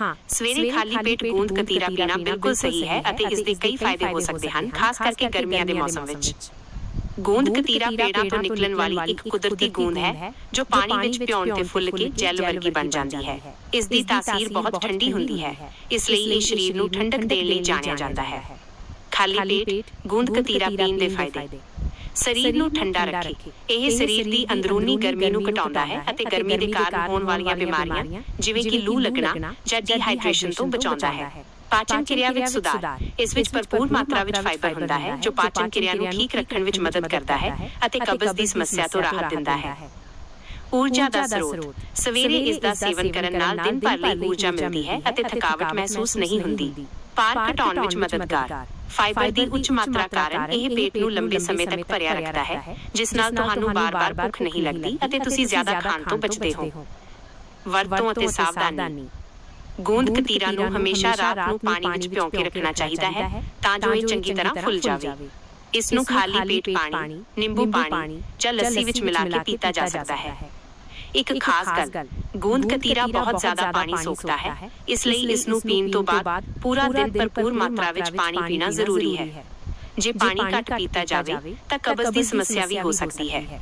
ਹਾਂ ਸਵੇਰੇ ਖਾਲੀ ਪੇਟ ਗੂੰਦ ਕਤੀਰਾ ਪੀਣਾ ਬਿਲਕੁਲ ਸਹੀ ਹੈ ਅਤੇ ਇਸ ਦੇ ਕਈ ਫਾਇਦੇ ਹੋ ਸਕਦੇ ਹਨ ਖਾਸ ਕਰਕੇ ਗਰਮੀਆਂ ਦੇ ਮੌਸਮ ਵਿੱਚ। ਗੂੰਦ ਕਤੀਰਾ ਪੇੜਾਂ ਤੋਂ ਨਿਕਲਣ ਵਾਲੀ ਇੱਕ ਕੁਦਰਤੀ ਗੂੰਦ ਹੈ ਜੋ ਪਾਣੀ ਵਿੱਚ ਭਿਉਣ ਤੇ ਫੁੱਲ ਕੇ ਜੈਲ ਵਰਗੀ ਬਣ ਜਾਂਦੀ ਹੈ। ਇਸ ਦੀ ਤਾਸੀਰ ਬਹੁਤ ਠੰਡੀ ਹੁੰਦੀ ਹੈ। ਇਸ ਲਈ ਇਹ ਸਰੀਰ ਨੂੰ ਠੰਡਕ ਦੇਣ ਲਈ ਜਾਣਿਆ ਜਾਂਦਾ ਹੈ। ਖਾਲੀ ਪੇਟ ਗੂੰਦ ਕਤੀਰਾ ਪੀਣ ਦੇ ਫਾਇਦੇ। ਸਰੀਰ ਨੂੰ ਠੰਡਾ ਰੱਖੇ। ਇਹ ਸਰੀਰ ਦੀ ਅੰਦਰੂਨੀ ਗਰਮੀ ਨੂੰ ਘਟਾਉਂਦਾ ਹੈ ਅਤੇ ਗਰਮੀ ਦੇ ਕਾਰਨ ਹੋਣ ਵਾਲੀਆਂ ਬਿਮਾਰੀਆਂ ਜਿਵੇਂ ਕਿ ਲੂ ਲੱਗਣਾ ਜਾਂ ਡੀਹਾਈਡਰੇਸ਼ਨ ਤੋਂ ਬਚਾਉਂਦਾ ਹੈ। ਪਾਚਨ ਕਿਰਿਆ ਵਿੱਚ ਸੁਧਾਰ। ਇਸ ਵਿੱਚ ਭਰਪੂਰ ਮਾਤਰਾ ਵਿੱਚ ਫਾਈਬਰ ਹੁੰਦਾ ਹੈ ਜੋ ਪਾਚਨ ਕਿਰਿਆ ਨੂੰ ਠੀਕ ਰੱਖਣ ਵਿੱਚ ਮਦਦ ਕਰਦਾ ਹੈ ਅਤੇ ਕਬਜ਼ ਦੀ ਸਮੱਸਿਆ ਤੋਂ ਰਾਹਤ ਦਿੰਦਾ ਹੈ। ਊਰਜਾ ਦਾ ਸਰੋਤ। ਸਵੇਰੇ ਇਸ ਦਾ ਸੇਵਨ ਕਰਨ ਨਾਲ ਦਿਨ ਭਰ ਲਈ ਊਰਜਾ ਮਿਲਦੀ ਹੈ ਅਤੇ ਥਕਾਵਟ ਮਹਿਸੂਸ ਨਹੀਂ ਹੁੰਦੀ। ਭਾਰ ਘਟਾਉਣ ਵਿੱਚ ਮਦਦਗਾਰ। ਫਾਈਬਰ ਦੀ ਉੱਚ ਮਾਤਰਾ ਕਾਰਨ ਇਹ ਪੇਟ ਨੂੰ ਲੰਬੇ ਸਮੇਂ ਤੱਕ ਭਰਿਆ ਰੱਖਦਾ ਹੈ ਜਿਸ ਨਾਲ ਤੁਹਾਨੂੰ ਬਾਰ-ਬਾਰ ਭੁੱਖ ਨਹੀਂ ਲੱਗਦੀ ਅਤੇ ਤੁਸੀਂ ਜ਼ਿਆਦਾ ਖਾਣ ਤੋਂ ਬਚਦੇ ਹੋ। ਵਰਤੋਂ ਅਤੇ ਸਾਵਧਾਨੀ। ਗੂੰਦ ਕਤੀਰਾ ਨੂੰ ਹਮੇਸ਼ਾ ਰਾਤ ਨੂੰ ਪਾਣੀ ਵਿੱਚ ਭਿਓ ਕੇ ਰੱਖਣਾ ਚਾਹੀਦਾ ਹੈ ਤਾਂ ਜੋ ਇਹ ਚੰਗੀ ਤਰ੍ਹਾਂ ਫੁੱਲ ਜਾਵੇ। ਇਸ ਨੂੰ ਖਾਲੀ ਪੇਟ ਪਾਣੀ ਨਿੰਬੂ ਪਾਣੀ ਜਾਂ ਲੱਸੀ ਵਿੱਚ ਮਿਲਾ ਕੇ ਪੀਤਾ ਜਾ ਸਕਦਾ ਹੈ। ਇੱਕ ਖਾਸ ਗੱਲ ਗੂੰਦ ਕਤੀਰਾ ਬਹੁਤ ਜ਼ਿਆਦਾ ਪਾਣੀ ਸੋਖਦਾ ਹੈ ਇਸ ਲਈ ਇਸ ਨੂੰ ਪੀਣ ਤੋਂ ਬਾਅਦ ਪੂਰਾ ਦਿਨ ਭਰਪੂਰ ਮਾਤਰਾ ਵਿੱਚ ਪਾਣੀ ਪੀਣਾ ਜ਼ਰੂਰੀ ਹੈ। ਜੇ ਪਾਣੀ ਘੱਟ ਪੀਤਾ ਜਾਵੇ ਤਾਂ ਕਬਜ਼ ਦੀ ਸਮੱਸਿਆ ਵੀ ਹੋ। ਸਕਦੀ ਹੈ।